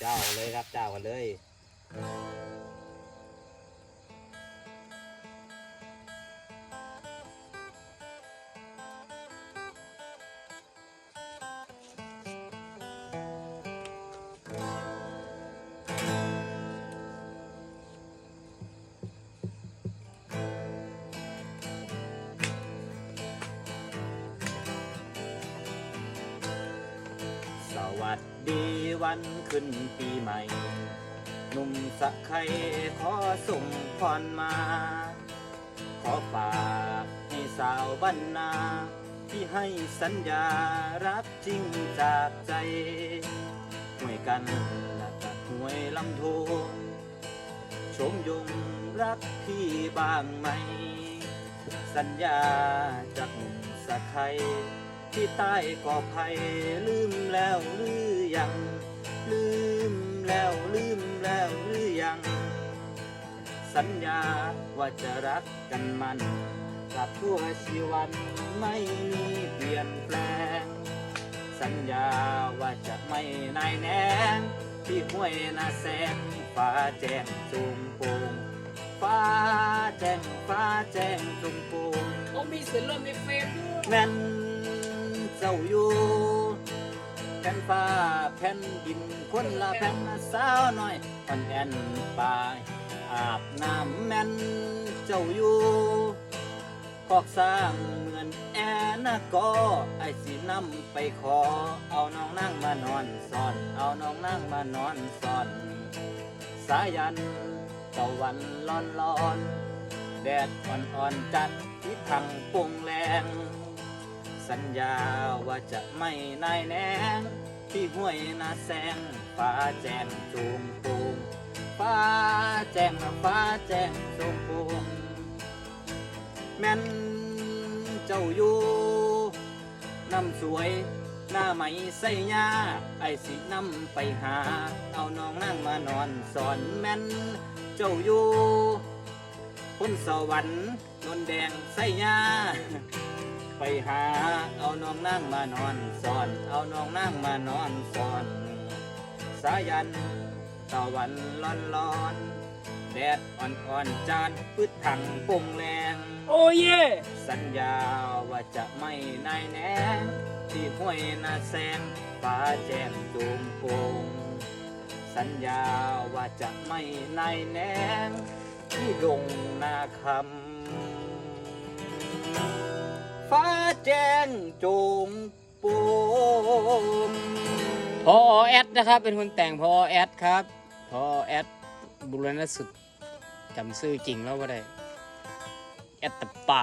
เจ้ากันเลยครับเจ้ากันเลย วัสดีวันขึ้นปีใหม่ หนุ่มสะไครขอส่งพรมา ขอฝากให้สาวบ้านนา ที่ให้สัญญารักจริงจากใจห่วยกันและกับห่วยลำโทงชมยงรักพี่บ้างไหม สัญญาจากหนุ่มสะไคร ที่ใต้ก่อภัยลืมแล้วหรือยัง ลืมแล้วลืมแล้วหรือยัง สัญญาว่าจะรักกันมันกับทั่วชีวันไม่มีเปลี่ยนแปลง สัญญาว่าจะไม่นายแนงที่ห้วยนาแสงฟ้าแจ้งจุมโปงฟ้าแจ้งฟ้าแจ้งจุมโปงโอ้มีส่วนร่วมในเฟซด้วยแม่นเจ้าอยู่แผ่นฟ้าแผ่นดินคนละแผ่นสาวน้อยอ่อนแอนปายอาบน้ำแม่นเจ้าอยู่คอกสร้างเหมือนแอนนะก็ไอสินำไปขอ เอาน้องนั่งมานอนสอน เอาน้องนั่งมานอนสอน สายันตะวันร้อนร้อนแดดอ่อนๆจัดที่ทางปงแรง สัญญาว่าจะไม่นายแนงที่ห้วยนาแสงฟ้าแจ้งจูมปูมฟ้าแจ้งฟ้าแจ้งจูมปูมแม่นเจ้าอยู่น้ำสวยหน้าไหมใส่ยาไอสินำไปหา เอาน้องนั่งมานอนสอนแม่นเจ้าอยู่คนสวรรค์นนแดงใส่ยา ไปหา เอาน้องนั่งมานอนสอน เอาน้องนั่งมานอนสอน สายันตะวันร้อนร้อนๆแดดอ่อนๆจานพืชถังปงแรงโอ้เย่สัญญาว่าจะไม่นายแนงที่ห้วยนาแสงฟ้าแจ่มจูมโปงสัญญาว่าจะไม่นายแนงที่ดงนาคำ ฟ้าแจ้งจูมโปงพอแอดนะครับ เป็นคนแต่งพอแอดครับพอแอดบุรณสุดจำชื่อจริงแล้วว่าได้แอดตะป่า